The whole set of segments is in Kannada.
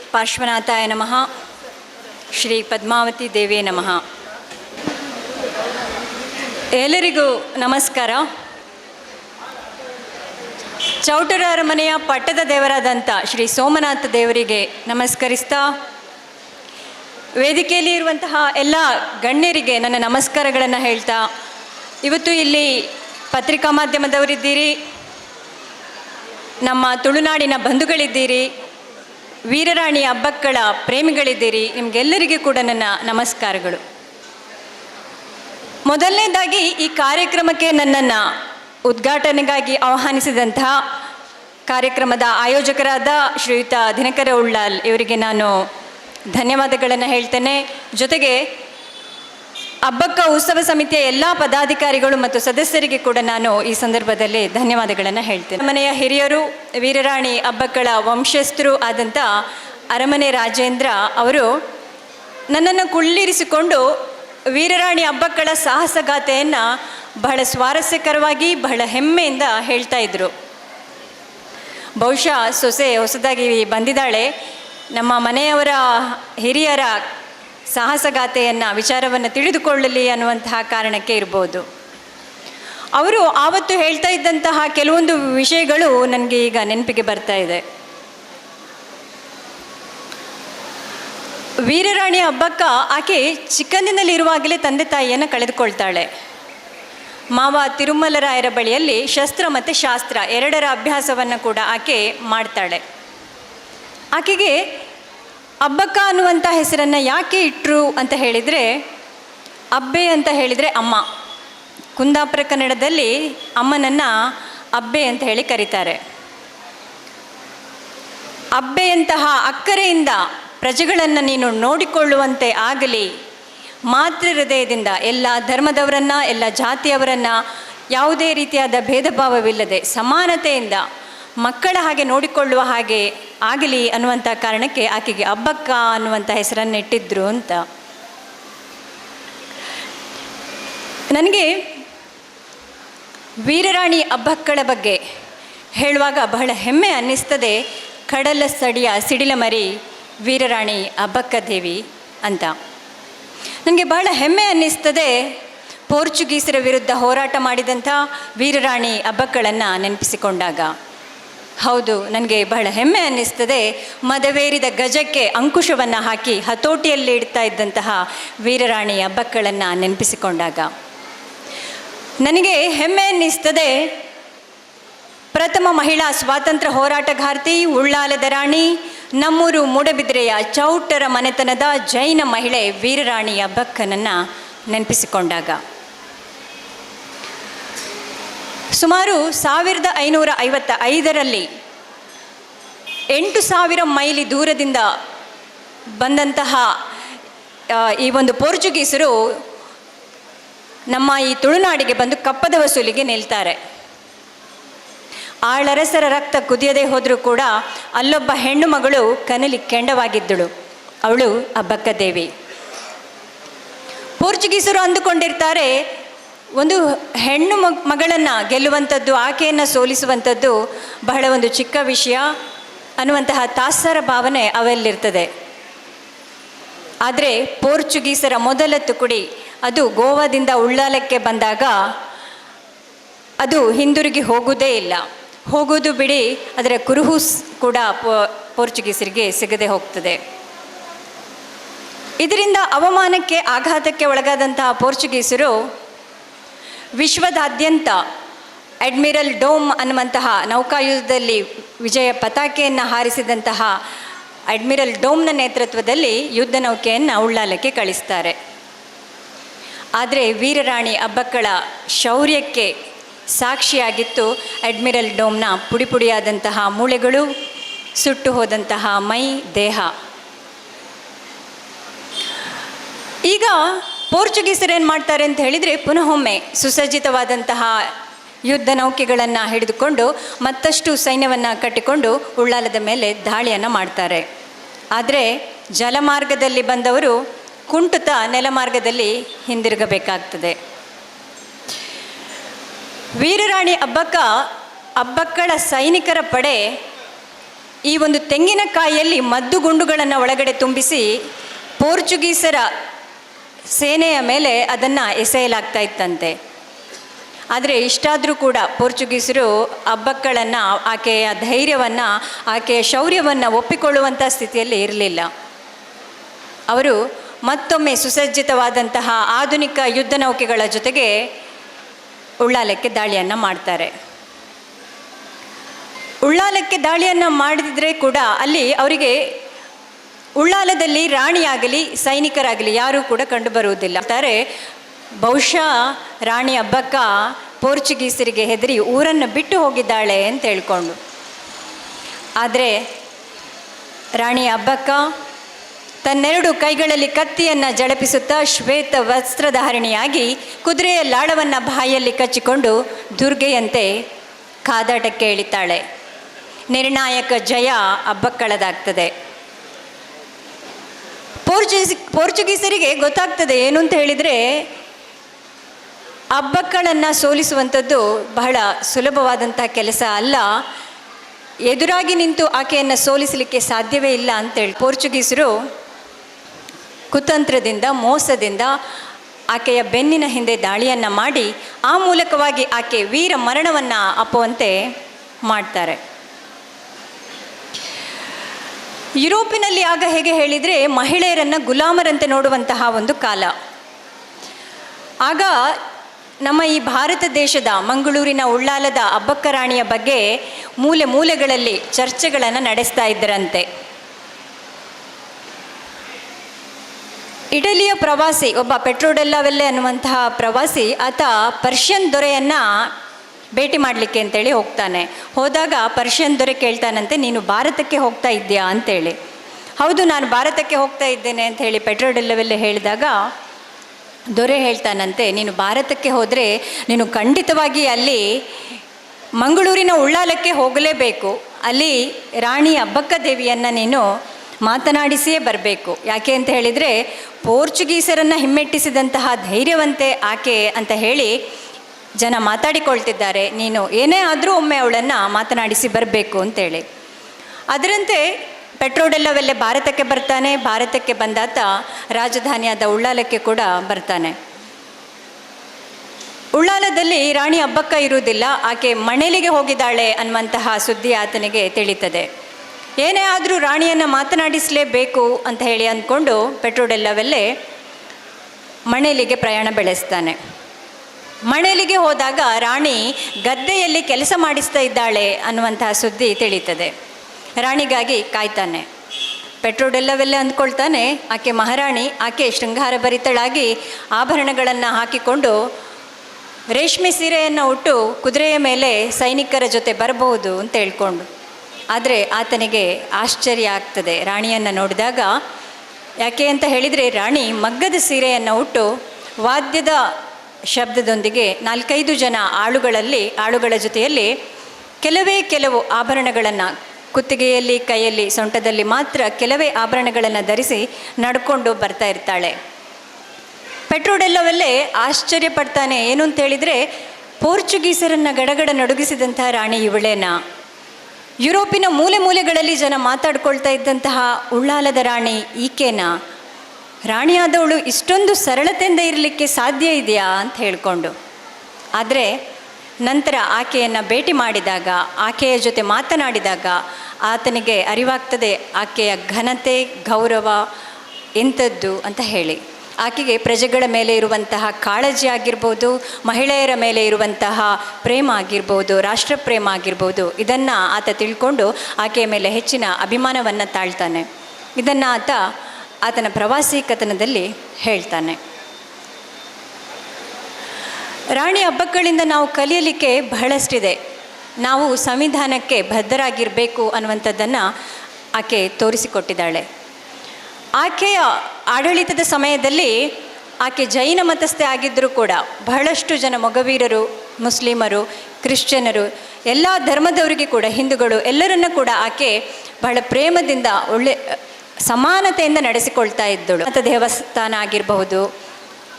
ಪಾರ್ಶ್ವನಾಥಾಯ ನಮಃ. ಶ್ರೀ ಪದ್ಮಾವತಿ ದೇವೇ ನಮಃ. ಎಲ್ಲರಿಗೂ ನಮಸ್ಕಾರ. ಚೌಟರ ಅರಮನೆಯ ಪಟ್ಟದ ದೇವರಾದಂಥ ಶ್ರೀ ಸೋಮನಾಥ ದೇವರಿಗೆ ನಮಸ್ಕರಿಸ್ತಾ, ವೇದಿಕೆಯಲ್ಲಿ ಇರುವಂತಹ ಎಲ್ಲ ಗಣ್ಯರಿಗೆ ನನ್ನ ನಮಸ್ಕಾರಗಳನ್ನು ಹೇಳ್ತಾ, ಇವತ್ತು ಇಲ್ಲಿ ಪತ್ರಿಕಾ ಮಾಧ್ಯಮದವರಿದ್ದೀರಿ, ನಮ್ಮ ತುಳುನಾಡಿನ ಬಂಧುಗಳಿದ್ದೀರಿ ವೀರರಾಣಿ ಹಬ್ಬಕ್ಕಳ ಪ್ರೇಮಿಗಳಿದ್ದೀರಿ. ನಿಮಗೆಲ್ಲರಿಗೂ ಕೂಡ ನನ್ನ ನಮಸ್ಕಾರಗಳು. ಮೊದಲನೇದಾಗಿ ಈ ಕಾರ್ಯಕ್ರಮಕ್ಕೆ ನನ್ನನ್ನು ಉದ್ಘಾಟನೆಗಾಗಿ ಆಹ್ವಾನಿಸಿದಂತಹ ಕಾರ್ಯಕ್ರಮದ ಆಯೋಜಕರಾದ ಶ್ರೀಯುತ ದಿನಕರ ಉಳ್ಳಾಲ್ ಇವರಿಗೆ ನಾನು ಧನ್ಯವಾದಗಳನ್ನು ಹೇಳ್ತೇನೆ. ಜೊತೆಗೆ ಹಬ್ಬಕ್ಕ ಉತ್ಸವ ಸಮಿತಿಯ ಎಲ್ಲ ಪದಾಧಿಕಾರಿಗಳು ಮತ್ತು ಸದಸ್ಯರಿಗೆ ಕೂಡ ನಾನು ಈ ಸಂದರ್ಭದಲ್ಲಿ ಧನ್ಯವಾದಗಳನ್ನು ಹೇಳ್ತೇನೆ. ಮನೆಯ ಹಿರಿಯರು, ವೀರರಾಣಿ ಹಬ್ಬಕ್ಕಳ ವಂಶಸ್ಥರು ಆದಂಥ ಅರಮನೆ ರಾಜೇಂದ್ರ ಅವರು ನನ್ನನ್ನು ಕುಳ್ಳಿರಿಸಿಕೊಂಡು ವೀರರಾಣಿ ಹಬ್ಬಕ್ಕಳ ಸಾಹಸಗಾಥೆಯನ್ನು ಬಹಳ ಸ್ವಾರಸ್ಯಕರವಾಗಿ, ಬಹಳ ಹೆಮ್ಮೆಯಿಂದ ಹೇಳ್ತಾ ಇದ್ರು. ಬಹುಶಃ ಸೊಸೆ ಹೊಸದಾಗಿ ಬಂದಿದ್ದಾಳೆ. ನಮ್ಮ ಮನೆಯವರ ಹಿರಿಯರ ಸಾಹಸಗಾಥೆಯನ್ನು, ವಿಚಾರವನ್ನು ತಿಳಿದುಕೊಳ್ಳಲಿ ಅನ್ನುವಂತಹ ಕಾರಣಕ್ಕೆ ಇರ್ಬೋದು. ಅವರು ಆವತ್ತು ಹೇಳ್ತಾ ಇದ್ದಂತಹ ಕೆಲವೊಂದು ವಿಷಯಗಳು ನನಗೆ ಈಗ ನೆನಪಿಗೆ ಬರ್ತಾ ಇದೆ. ವೀರರಾಣಿ ಹಬ್ಬಕ್ಕ ಆಕೆ ಚಿಕ್ಕಂದಿನಲ್ಲಿರುವಾಗಲೇ ತಂದೆ ತಾಯಿಯನ್ನು ಕಳೆದುಕೊಳ್ತಾಳೆ. ಮಾವ ತಿರುಮಲರಾಯರ ಬಳಿಯಲ್ಲಿ ಶಸ್ತ್ರ ಮತ್ತು ಶಾಸ್ತ್ರ ಎರಡರ ಅಭ್ಯಾಸವನ್ನು ಕೂಡ ಆಕೆ ಮಾಡ್ತಾಳೆ. ಆಕೆಗೆ ಹಬ್ಬಕ್ಕ ಅನ್ನುವಂಥ ಹೆಸರನ್ನು ಯಾಕೆ ಇಟ್ಟರು ಅಂತ ಹೇಳಿದರೆ, ಅಬ್ಬೆ ಅಂತ ಹೇಳಿದರೆ ಅಮ್ಮ. ಕುಂದಾಪುರ ಕನ್ನಡದಲ್ಲಿ ಅಮ್ಮನನ್ನು ಅಬ್ಬೆ ಅಂತ ಹೇಳಿ ಕರೀತಾರೆ. ಅಬ್ಬೆಯಂತಹ ಅಕ್ಕರೆಯಿಂದ ಪ್ರಜೆಗಳನ್ನು ನೀನು ನೋಡಿಕೊಳ್ಳುವಂತೆ ಆಗಲಿ, ಮಾತೃ ಹೃದಯದಿಂದ ಎಲ್ಲ ಧರ್ಮದವರನ್ನು, ಎಲ್ಲ ಜಾತಿಯವರನ್ನು ಯಾವುದೇ ರೀತಿಯಾದ ಭೇದ ಭಾವವಿಲ್ಲದೆ ಸಮಾನತೆಯಿಂದ ಮಕ್ಕಳ ಹಾಗೆ ನೋಡಿಕೊಳ್ಳುವ ಹಾಗೆ ಆಗಲಿ ಅನ್ನುವಂಥ ಕಾರಣಕ್ಕೆ ಆಕೆಗೆ ಅಬ್ಬಕ್ಕ ಅನ್ನುವಂಥ ಹೆಸರನ್ನು ಇಟ್ಟಿದ್ರು ಅಂತ. ನನಗೆ ವೀರರಾಣಿ ಅಬ್ಬಕ್ಕಳ ಬಗ್ಗೆ ಹೇಳುವಾಗ ಬಹಳ ಹೆಮ್ಮೆ ಅನ್ನಿಸ್ತದೆ. ಕಡಲ ಸಡಿಯ ಸಿಡಿಲ ಮರಿ ವೀರರಾಣಿ ಅಬ್ಬಕ್ಕ ದೇವಿ ಅಂತ. ನನಗೆ ಬಹಳ ಹೆಮ್ಮೆ ಅನ್ನಿಸ್ತದೆ ಪೋರ್ಚುಗೀಸರ ವಿರುದ್ಧ ಹೋರಾಟ ಮಾಡಿದಂಥ ವೀರರಾಣಿ ಅಬ್ಬಕ್ಕಳನ್ನು ನೆನಪಿಸಿಕೊಂಡಾಗ. ಹೌದು, ನನಗೆ ಬಹಳ ಹೆಮ್ಮೆ ಅನ್ನಿಸ್ತದೆ. ಮದವೇರಿದ ಗಜಕ್ಕೆ ಅಂಕುಶವನ್ನು ಹಾಕಿ ಹತೋಟಿಯಲ್ಲಿ ಇಡ್ತಾ ಇದ್ದಂತಹ ವೀರರಾಣಿ ಬಕ್ಕಳನ್ನು ನೆನಪಿಸಿಕೊಂಡಾಗ. ನನಗೆ ಹೆಮ್ಮೆ ಅನ್ನಿಸ್ತದೆ, ಪ್ರಥಮ ಮಹಿಳಾ ಸ್ವಾತಂತ್ರ್ಯ ಹೋರಾಟಗಾರ್ತಿ, ಉಳ್ಳಾಲದ ರಾಣಿ, ನಮ್ಮೂರು ಮೂಡಬಿದ್ರೆಯ ಚೌಟರ ಮನೆತನದ ಜೈನ ಮಹಿಳೆ ವೀರರಾಣಿ ಹಬ್ಬಕ್ಕನನ್ನು ನೆನಪಿಸಿಕೊಂಡಾಗ. ಸುಮಾರು ಸಾವಿರದ ಐನೂರ ಐವತ್ತ ಐದರಲ್ಲಿ ಎಂಟು ಸಾವಿರ ಮೈಲಿ ದೂರದಿಂದ ಬಂದಂತಹ ಈ ಒಂದು ಪೋರ್ಚುಗೀಸರು ನಮ್ಮ ಈ ತುಳುನಾಡಿಗೆ ಬಂದು ಕಪ್ಪದ ವಸೂಲಿಗೆ ನಿಲ್ತಾರೆ. ಆಳರಸರ ರಕ್ತ ಕುದಿಯದೆ ಹೋದರೂ ಕೂಡ ಅಲ್ಲೊಬ್ಬ ಹೆಣ್ಣು ಮಗಳು ಕನಲಿ ಕೆಂಡವಾಗಿದ್ದಳು. ಅವಳು ಅಬ್ಬಕ್ಕದೇವಿ. ಪೋರ್ಚುಗೀಸರು ಅಂದುಕೊಂಡಿರ್ತಾರೆ ಒಂದು ಹೆಣ್ಣು ಮಗ, ಮಗಳನ್ನು ಗೆಲ್ಲುವಂಥದ್ದು, ಆಕೆಯನ್ನು ಸೋಲಿಸುವಂಥದ್ದು ಬಹಳ ಒಂದು ಚಿಕ್ಕ ವಿಷಯ ಅನ್ನುವಂತಹ ತಾತ್ಸರ ಭಾವನೆ ಅವೆಲ್ಲಿರ್ತದೆ. ಆದರೆ ಪೋರ್ಚುಗೀಸರ ಮೊದಲ ತುಕುಡಿ ಅದು ಗೋವಾದಿಂದ ಉಳ್ಳಾಲಕ್ಕೆ ಬಂದಾಗ ಅದು ಹಿಂದಿರುಗಿ ಹೋಗುವುದೇ ಇಲ್ಲ. ಹೋಗೋದು ಬಿಡಿ ಅದರ ಕುರುಹುಸ್ ಕೂಡ ಪೋರ್ಚುಗೀಸರಿಗೆ ಸಿಗದೆ ಹೋಗ್ತದೆ. ಇದರಿಂದ ಅವಮಾನಕ್ಕೆ, ಆಘಾತಕ್ಕೆ ಒಳಗಾದಂತಹ ಪೋರ್ಚುಗೀಸರು ವಿಶ್ವದಾದ್ಯಂತ ಅಡ್ಮಿರಲ್ ಡೋಮ್ ಅನ್ನುವಂತಹ ನೌಕಾಯುದ್ಧದಲ್ಲಿ ವಿಜಯ ಪತಾಕೆಯನ್ನು ಹಾರಿಸಿದಂತಹ ಅಡ್ಮಿರಲ್ ಡೋಮ್ನ ನೇತೃತ್ವದಲ್ಲಿ ಯುದ್ಧ ನೌಕೆಯನ್ನು ಉಳ್ಳಾಲಕ್ಕೆ ಕಳಿಸ್ತಾರೆ. ಆದರೆ ವೀರರಾಣಿ ಅಬ್ಬಕ್ಕಳ ಶೌರ್ಯಕ್ಕೆ ಸಾಕ್ಷಿಯಾಗಿತ್ತು ಅಡ್ಮಿರಲ್ ಡೋಮ್ನ ಪುಡಿ ಪುಡಿಯಾದಂತಹ ಮೂಳೆಗಳು, ಸುಟ್ಟು ಹೋದಂತಹ ಮೈ ದೇಹ. ಈಗ ಪೋರ್ಚುಗೀಸರು ಏನು ಮಾಡ್ತಾರೆ ಅಂತ ಹೇಳಿದರೆ ಪುನಃ ಒಮ್ಮೆ ಸುಸಜ್ಜಿತವಾದಂತಹ ಯುದ್ಧ ನೌಕೆಗಳನ್ನು ಹಿಡಿದುಕೊಂಡು ಮತ್ತಷ್ಟು ಸೈನ್ಯವನ್ನು ಕಟ್ಟಿಕೊಂಡು ಉಳ್ಳಾಲದ ಮೇಲೆ ದಾಳಿಯನ್ನು ಮಾಡ್ತಾರೆ. ಆದರೆ ಜಲಮಾರ್ಗದಲ್ಲಿ ಬಂದವರು ಕುಂಟುತ ನೆಲಮಾರ್ಗದಲ್ಲಿ ಹಿಂದಿರುಗಬೇಕಾಗ್ತದೆ. ವೀರರಾಣಿ ಹಬ್ಬಕ್ಕ ಹಬ್ಬಕ್ಕಳ ಸೈನಿಕರ ಪಡೆ ಈ ಒಂದು ತೆಂಗಿನಕಾಯಿಯಲ್ಲಿ ಮದ್ದು ಗುಂಡುಗಳನ್ನು ಒಳಗಡೆ ತುಂಬಿಸಿ ಪೋರ್ಚುಗೀಸರ ಸೇನೆಯ ಮೇಲೆ ಅದನ್ನು ಎಸೆಯಲಾಗ್ತಾ ಇತ್ತಂತೆ. ಆದರೆ ಇಷ್ಟಾದರೂ ಕೂಡ ಪೋರ್ಚುಗೀಸರು ಹಬ್ಬಕ್ಕಳನ್ನು ಆಕೆಯ ಧೈರ್ಯವನ್ನು, ಆಕೆಯ ಶೌರ್ಯವನ್ನು ಒಪ್ಪಿಕೊಳ್ಳುವಂಥ ಸ್ಥಿತಿಯಲ್ಲಿ ಇರಲಿಲ್ಲ. ಅವರು ಮತ್ತೊಮ್ಮೆ ಸುಸಜ್ಜಿತವಾದಂತಹ ಆಧುನಿಕ ಯುದ್ಧ ನೌಕೆಗಳ ಜೊತೆಗೆ ಉಳ್ಳಾಲಕ್ಕೆ ದಾಳಿಯನ್ನು ಮಾಡ್ತಾರೆ. ಉಳ್ಳಾಲಕ್ಕೆ ದಾಳಿಯನ್ನು ಮಾಡಿದರೆ ಕೂಡ ಅಲ್ಲಿ ಅವರಿಗೆ ಉಳ್ಳಾಲದಲ್ಲಿ ರಾಣಿಯಾಗಲಿ, ಸೈನಿಕರಾಗಲಿ ಯಾರೂ ಕೂಡ ಕಂಡುಬರುವುದಿಲ್ಲ. ಅಂತಾರೆ, ಬಹುಶಃ ರಾಣಿ ಹಬ್ಬಕ್ಕ ಪೋರ್ಚುಗೀಸರಿಗೆ ಹೆದರಿ ಊರನ್ನು ಬಿಟ್ಟು ಹೋಗಿದ್ದಾಳೆ ಅಂತ ಹೇಳ್ಕೊಂಡು. ಆದರೆ, ರಾಣಿ ಹಬ್ಬಕ್ಕ ತನ್ನೆರಡು ಕೈಗಳಲ್ಲಿ ಕತ್ತಿಯನ್ನು ಜಳಪಿಸುತ್ತಾ ಶ್ವೇತ ವಸ್ತ್ರಧಾರಣಿಯಾಗಿ ಕುದುರೆಯ ಲಾಳವನ್ನು ಬಾಯಲ್ಲಿ ಕಚ್ಚಿಕೊಂಡು ದುರ್ಗೆಯಂತೆ ಕಾದಾಟಕ್ಕೆ ಇಳಿತಾಳೆ. ನಿರ್ಣಾಯಕ ಜಯ ಹಬ್ಬಕ್ಕಳದಾಗ್ತದೆ. ಪೋರ್ಚುಗೀಸ್, ಪೋರ್ಚುಗೀಸರಿಗೆ ಗೊತ್ತಾಗ್ತದೆ ಏನು ಅಂತ ಹೇಳಿದರೆ ಅಬ್ಬಕ್ಕಳನ್ನು ಸೋಲಿಸುವಂಥದ್ದು ಬಹಳ ಸುಲಭವಾದಂಥ ಕೆಲಸ ಅಲ್ಲ. ಎದುರಾಗಿ ನಿಂತು ಆಕೆಯನ್ನು ಸೋಲಿಸಲಿಕ್ಕೆ ಸಾಧ್ಯವೇ ಇಲ್ಲ ಅಂತೇಳಿ ಪೋರ್ಚುಗೀಸರು ಕುತಂತ್ರದಿಂದ, ಮೋಸದಿಂದ ಆಕೆಯ ಬೆನ್ನಿನ ಹಿಂದೆ ದಾಳಿಯನ್ನು ಮಾಡಿ, ಆ ಮೂಲಕವಾಗಿ ಆಕೆ ವೀರ ಮರಣವನ್ನು ಅಪ್ಪುವಂತೆ ಮಾಡ್ತಾರೆ. ಯುರೋಪಿನಲ್ಲಿ ಆಗ ಹೇಗೆ ಹೇಳಿದರೆ ಮಹಿಳೆಯರನ್ನು ಗುಲಾಮರಂತೆ ನೋಡುವಂತಹ ಒಂದು ಕಾಲ. ಆಗ ನಮ್ಮ ಈ ಭಾರತ ದೇಶದ ಮಂಗಳೂರಿನ ಉಳ್ಳಾಲದ ಅಬ್ಬಕ್ಕರಾಣಿಯ ಬಗ್ಗೆ ಮೂಲೆ ಮೂಲೆಗಳಲ್ಲಿ ಚರ್ಚೆಗಳನ್ನು ನಡೆಸ್ತಾ ಇದ್ದರಂತೆ. ಇಟಲಿಯ ಪ್ರವಾಸಿ, ಒಬ್ಬ ಪೆಟ್ರೋಡೆಲ್ಲವೆಲ್ಲೆ ಅನ್ನುವಂತಹ ಪ್ರವಾಸಿ, ಆತ ಪರ್ಷಿಯನ್ ದೊರೆಯನ್ನು ಭೇಟಿ ಮಾಡಲಿಕ್ಕೆ ಅಂತೇಳಿ ಹೋಗ್ತಾನೆ. ಹೋದಾಗ ಪರ್ಷಿಯನ್ ದೊರೆ ಕೇಳ್ತಾನಂತೆ, ನೀನು ಭಾರತಕ್ಕೆ ಹೋಗ್ತಾ ಇದ್ದೀಯಾ ಅಂತೇಳಿ. ಹೌದು, ನಾನು ಭಾರತಕ್ಕೆ ಹೋಗ್ತಾ ಇದ್ದೇನೆ ಅಂತ ಹೇಳಿ ಪೆಟ್ರೋಡೆಲ್ಲವೆಲ್ಲ ಹೇಳಿದಾಗ ದೊರೆ ಹೇಳ್ತಾನಂತೆ, ನೀನು ಭಾರತಕ್ಕೆ ಹೋದರೆ ನೀನು ಖಂಡಿತವಾಗಿ ಅಲ್ಲಿ ಮಂಗಳೂರಿನ ಉಳ್ಳಾಲಕ್ಕೆ ಹೋಗಲೇಬೇಕು. ಅಲ್ಲಿ ರಾಣಿ ಅಬ್ಬಕ್ಕ ದೇವಿಯನ್ನು ನೀನು ಮಾತನಾಡಿಸಿಯೇ ಬರಬೇಕು. ಯಾಕೆ ಅಂತ ಹೇಳಿದರೆ ಪೋರ್ಚುಗೀಸರನ್ನು ಹಿಮ್ಮೆಟ್ಟಿಸಿದಂತಹ ಧೈರ್ಯವಂತೆ ಆಕೆ ಅಂತ ಹೇಳಿ ಜನ ಮಾತಾಡಿಕೊಳ್ತಿದ್ದಾರೆ. ನೀನು ಏನೇ ಆದರೂ ಒಮ್ಮೆ ಅವಳನ್ನು ಮಾತನಾಡಿಸಿ ಬರಬೇಕು ಅಂತೇಳಿ. ಅದರಂತೆ ಪೆಟ್ರೋಡೆಲ್ಲವೆಲ್ಲೇ ಭಾರತಕ್ಕೆ ಬರ್ತಾನೆ. ಭಾರತಕ್ಕೆ ಬಂದಾತ ರಾಜಧಾನಿಯಾದ ಉಳ್ಳಾಲಕ್ಕೆ ಕೂಡ ಬರ್ತಾನೆ. ಉಳ್ಳಾಲದಲ್ಲಿ ರಾಣಿ ಹಬ್ಬಕ್ಕ ಇರುವುದಿಲ್ಲ. ಆಕೆ ಮಣೆಲಿಗೆ ಹೋಗಿದ್ದಾಳೆ ಅನ್ನುವಂತಹ ಸುದ್ದಿ ಆತನಿಗೆ ತಿಳಿತದೆ. ಏನೇ ಆದರೂ ರಾಣಿಯನ್ನು ಮಾತನಾಡಿಸಲೇಬೇಕು ಅಂತ ಹೇಳಿ ಅಂದ್ಕೊಂಡು ಪೆಟ್ರೋಡೆಲ್ಲವೆಲ್ಲೇ ಮಣೆಲಿಗೆ ಪ್ರಯಾಣ ಬೆಳೆಸ್ತಾನೆ. ಮಣೇಲಿಗೆ ಹೋದಾಗ ರಾಣಿ ಗದ್ದೆಯಲ್ಲಿ ಕೆಲಸ ಮಾಡಿಸ್ತಾ ಇದ್ದಾಳೆ ಅನ್ನುವಂತಹ ಸುದ್ದಿ ತಿಳಿತದೆ ರಾಣಿಗಾಗಿ ಕಾಯ್ತಾನೆ. ಪೆಟ್ರೋಡೆಲ್ಲವೆಲ್ಲ ಅಂದ್ಕೊಳ್ತಾನೆ. ಆಕೆ ಮಹಾರಾಣಿ, ಆಕೆ ಶೃಂಗಾರ ಭರಿತಳಾಗಿ ಆಭರಣಗಳನ್ನು ಹಾಕಿಕೊಂಡು ರೇಷ್ಮೆ ಸೀರೆಯನ್ನು ಉಟ್ಟು ಕುದುರೆಯ ಮೇಲೆ ಸೈನಿಕರ ಜೊತೆ ಬರಬಹುದು ಅಂತ ಹೇಳ್ಕೊಂಡು. ಆದರೆ ಆತನಿಗೆ ಆಶ್ಚರ್ಯ ಆಗ್ತದೆ ರಾಣಿಯನ್ನು ನೋಡಿದಾಗ. ಯಾಕೆ ಅಂತ ಹೇಳಿದರೆ ರಾಣಿ ಮಗ್ಗದ ಸೀರೆಯನ್ನು ಉಟ್ಟು ವಾದ್ಯದ ಶಬ್ದದೊಂದಿಗೆ ನಾಲ್ಕೈದು ಜನ ಆಳುಗಳಲ್ಲಿ, ಆಳುಗಳ ಜೊತೆಯಲ್ಲಿ ಕೆಲವೇ ಕೆಲವು ಆಭರಣಗಳನ್ನು ಕುತ್ತಿಗೆಯಲ್ಲಿ, ಕೈಯಲ್ಲಿ, ಸೊಂಟದಲ್ಲಿ ಮಾತ್ರ ಕೆಲವೇ ಆಭರಣಗಳನ್ನು ಧರಿಸಿ ನಡ್ಕೊಂಡು ಬರ್ತಾ ಇರ್ತಾಳೆ. ಪೆಟ್ರೋಡೆಲ್ಲವಲ್ಲೇ ಆಶ್ಚರ್ಯ ಪಡ್ತಾನೆ ಏನು ಅಂತ ಹೇಳಿದರೆ ಪೋರ್ಚುಗೀಸರನ್ನು ಗಡಗಡ ನಡುಗಿಸಿದಂತಹ ರಾಣಿ ಇವಳೇನ? ಯುರೋಪಿನ ಮೂಲೆ ಮೂಲೆಗಳಲ್ಲಿ ಜನ ಮಾತಾಡ್ಕೊಳ್ತಾ ಇದ್ದಂತಹ ಉಳ್ಳಾಲದ ರಾಣಿ ಈಕೆನಾ? ರಾಣಿಯಾದವಳು ಇಷ್ಟೊಂದು ಸರಳತೆಯಿಂದ ಇರಲಿಕ್ಕೆ ಸಾಧ್ಯ ಇದೆಯಾ ಅಂತ ಹೇಳಿಕೊಂಡು. ಆದರೆ ನಂತರ ಆಕೆಯನ್ನು ಭೇಟಿ ಮಾಡಿದಾಗ, ಆಕೆಯ ಜೊತೆ ಮಾತನಾಡಿದಾಗ ಆತನಿಗೆ ಅರಿವಾಗ್ತದೆ, ಆಕೆಯ ಘನತೆ, ಗೌರವ ಎಂಥದ್ದು ಅಂತ ಹೇಳಿ. ಆಕೆಗೆ ಪ್ರಜೆಗಳ ಮೇಲೆ ಇರುವಂತಹ ಕಾಳಜಿ ಆಗಿರ್ಬೋದು, ಮಹಿಳೆಯರ ಮೇಲೆ ಇರುವಂತಹ ಪ್ರೇಮ ಆಗಿರ್ಬೋದು ರಾಷ್ಟ್ರ ಪ್ರೇಮ ಆಗಿರ್ಬೋದು, ಇದನ್ನು ಆತ ತಿಳ್ಕೊಂಡು ಆಕೆಯ ಮೇಲೆ ಹೆಚ್ಚಿನ ಅಭಿಮಾನವನ್ನು ತಾಳ್ತಾನೆ. ಇದನ್ನು ಆತ ಆತನ ಪ್ರವಾಸಿ ಕಥನದಲ್ಲಿ ಹೇಳ್ತಾನೆ. ರಾಣಿ ಹಬ್ಬಗಳಿಂದ ನಾವು ಕಲಿಯಲಿಕ್ಕೆ ಬಹಳಷ್ಟಿದೆ. ನಾವು ಸಂವಿಧಾನಕ್ಕೆ ಬದ್ಧರಾಗಿರಬೇಕು ಅನ್ನುವಂಥದ್ದನ್ನು ಆಕೆ ತೋರಿಸಿಕೊಟ್ಟಿದ್ದಾಳೆ. ಆಕೆಯ ಆಡಳಿತದ ಸಮಯದಲ್ಲಿ ಆಕೆ ಜೈನ ಮತಸ್ಥೆ ಆಗಿದ್ದರೂ ಕೂಡ ಬಹಳಷ್ಟು ಜನ ಮೊಗವೀರರು, ಮುಸ್ಲಿಮರು, ಕ್ರಿಶ್ಚಿಯನರು, ಎಲ್ಲ ಧರ್ಮದವರಿಗೆ ಕೂಡ ಹಿಂದೂಗಳು ಎಲ್ಲರನ್ನ ಕೂಡ ಆಕೆ ಬಹಳ ಪ್ರೇಮದಿಂದ ಒಳ್ಳೆ ಸಮಾನತೆಯಿಂದ ನಡೆಸಿಕೊಳ್ತಾ ಇದ್ದಳು. ಮತ್ತು ದೇವಸ್ಥಾನ ಆಗಿರಬಹುದು,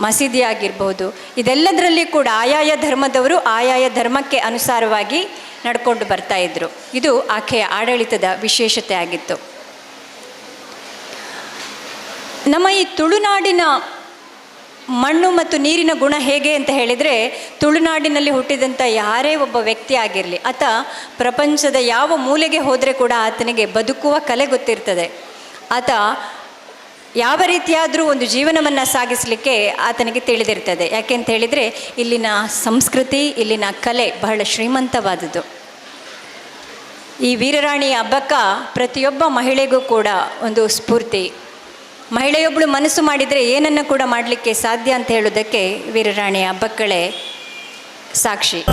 ಮಸೀದಿ ಆಗಿರ್ಬೋದು ಇದೆಲ್ಲದರಲ್ಲಿ ಕೂಡ ಆಯಾಯ ಧರ್ಮದವರು ಆಯಾಯ ಧರ್ಮಕ್ಕೆ ಅನುಸಾರವಾಗಿ ನಡ್ಕೊಂಡು ಬರ್ತಾ ಇದ್ರು. ಇದು ಆಕೆಯ ಆಡಳಿತದ ವಿಶೇಷತೆ ಆಗಿತ್ತು. ನಮ್ಮ ಈ ತುಳುನಾಡಿನ ಮಣ್ಣು ಮತ್ತು ನೀರಿನ ಗುಣ ಹೇಗೆ ಅಂತ ಹೇಳಿದರೆ, ತುಳುನಾಡಿನಲ್ಲಿ ಹುಟ್ಟಿದಂಥ ಯಾರೇ ಒಬ್ಬ ವ್ಯಕ್ತಿ ಆಗಿರಲಿ, ಆತ ಪ್ರಪಂಚದ ಯಾವ ಮೂಲೆಗೆ ಹೋದರೆ ಕೂಡ ಆತನಿಗೆ ಬದುಕುವ ಕಲೆ ಗೊತ್ತಿರ್ತದೆ. ಆತ ಯಾವ ರೀತಿಯಾದರೂ ಒಂದು ಜೀವನವನ್ನು ಸಾಗಿಸಲಿಕ್ಕೆ ಆತನಿಗೆ ತಿಳಿದಿರ್ತದೆ. ಯಾಕೆ ಅಂತ ಹೇಳಿದರೆ, ಇಲ್ಲಿನ ಸಂಸ್ಕೃತಿ, ಇಲ್ಲಿನ ಕಲೆ ಬಹಳ ಶ್ರೀಮಂತವಾದುದು ಈ ವೀರರಾಣಿ ಹಬ್ಬಕ್ಕ ಪ್ರತಿಯೊಬ್ಬ ಮಹಿಳೆಗೂ ಕೂಡ ಒಂದು ಸ್ಫೂರ್ತಿ. ಮಹಿಳೆಯೊಬ್ಬಳು ಮನಸ್ಸು ಮಾಡಿದರೆ ಏನನ್ನು ಕೂಡ ಮಾಡಲಿಕ್ಕೆ ಸಾಧ್ಯ ಅಂತ ಹೇಳೋದಕ್ಕೆ ವೀರರಾಣಿ ಹಬ್ಬಕ್ಕಳೇ ಸಾಕ್ಷಿ.